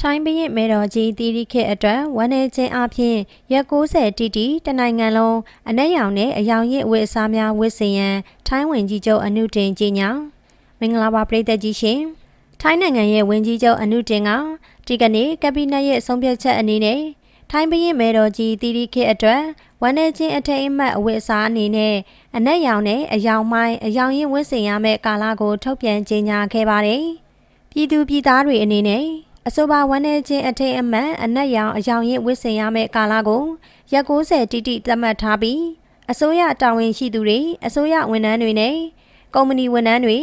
ထိုင်းဘရင်မေတော်ကြီးတီရီခေတ်အတွက်ဝန်내ချင်းအပြင်ရက်60တီတီတနိုင်ငံလုံးအနက်ရောင်နဲ့အယောင်ရစ်အဝတ်အစားများဝတ်ဆင်ရန်ထိုင်းဝင်ကြီးချုပ်အနုတင်ကြီးညာမင်္ဂလာပါပရိသတ်ကြီးရှင်ထိုင်းနိုင်ငံရဲ့ဝင်ကြီးချုပ်အနုတင်ကဒီကနေ့ကက်ဘိနက်ရဲ့ဆုံးဖြတ်ချက်အနေနဲ့ထိုင်းဘရင်မေတော်ကြီးတီရီခေတ်အတွက်ဝန်내ချင်းအထိတ်အမှတ်အဝတ်အစားအနေနဲ့အနက်ရောင်နဲ့အယောင်မိုင်းအယောင်ရစ်ဝတ်ဆင်ရမယ့်ကာလကိုထုတ်ပြန်ကြေညာခဲ့ပါတယ်ပြည်သူပြည်သားတွေအနေနဲ့ အဆိုပါဝန်내ချင်းအထိတ်အမှတ်အနက်ရောင်အယောင်ရစ်ဝစ်ဆင်ရမယ့်ကာလကိုရက်60တိတိသတ်မှတ်ထားပြီးအစိုးရတာဝန်ရှိသူတွေအစိုးရဝန်ထမ်းတွေနဲ့ကုမ္ပဏီဝန်ထမ်းတွေ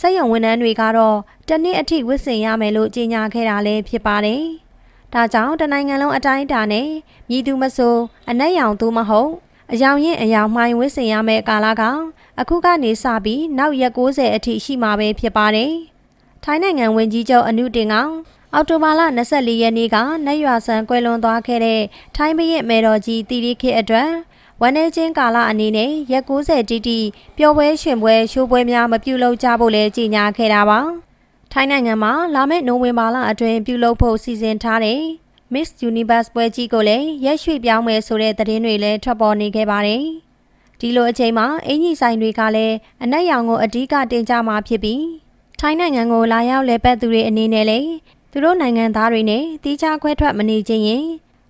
စက်ရုံဝန်ထမ်းတွေကတော့တစ်နှစ်အထိဝစ်ဆင်ရမယ်လို့ကြေညာခဲ့တာလည်းဖြစ်ပါတယ်။ဒါကြောင့်တနိုင်ငံလုံးအတိုင်းအတာနဲ့မြည်သူမဆိုအနက်ရောင်သူမဟုတ်အယောင်ရင်အယောင်မှိုင်းဝစ်ဆင်ရမယ့်ကာလကအခုကနေစပြီးနောက်ရက်60အထိရှိမှာပဲဖြစ်ပါတယ်။ထိုင်းနိုင်ငံဝန်ကြီးချုပ်အနုတင်က အောက်တိုဘာလ24ရက်နေ့ကနတ်ရွာဆန်ကွယ်လွန်သွားခဲ့တဲ့ထိုင်းဘရင်မေတော်ကြီးတီရီခေတ်အတွက်ဝန်내ချင်းကာလအနေနဲ့ရက်60တိတိပျော်ပွဲရှင်ပွဲရှိုးပွဲများမပြုလုပ်ကြဖို့လည်းကြေညာခဲ့တာပါထိုင်းနိုင်ငံမှာလာမယ့်နိုဝင်ဘာလအတွင်းပြုလုပ်ဖို့စီစဉ်ထားတဲ့ Miss Universe ပွဲကြီးကိုလည်းရက်ရွှေ့ပြောင်းမယ်ဆိုတဲ့သတင်းတွေလည်းထွက်ပေါ်နေခဲ့ပါတယ်ဒီလိုအချိန်မှာအင်ကြီးဆိုင်တွေကလည်းအနက်ရောင်ကိုအဓိကတင်ကြမှာဖြစ်ပြီးထိုင်းနိုင်ငံကိုလာရောက်လည်ပတ်သူတွေအနေနဲ့လည်း သူတို့နိုင်ငံသားတွေနဲ့တီးခြားခွဲထွက်မနေခြင်းရင်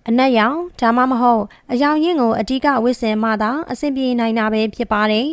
အနက်ရောင်ဒါမှမဟုတ်အယောင်ရင်းကိုအဓိကဝစ်စင်မှသာအဆင်ပြေနိုင်တာပဲဖြစ်ပါတယ်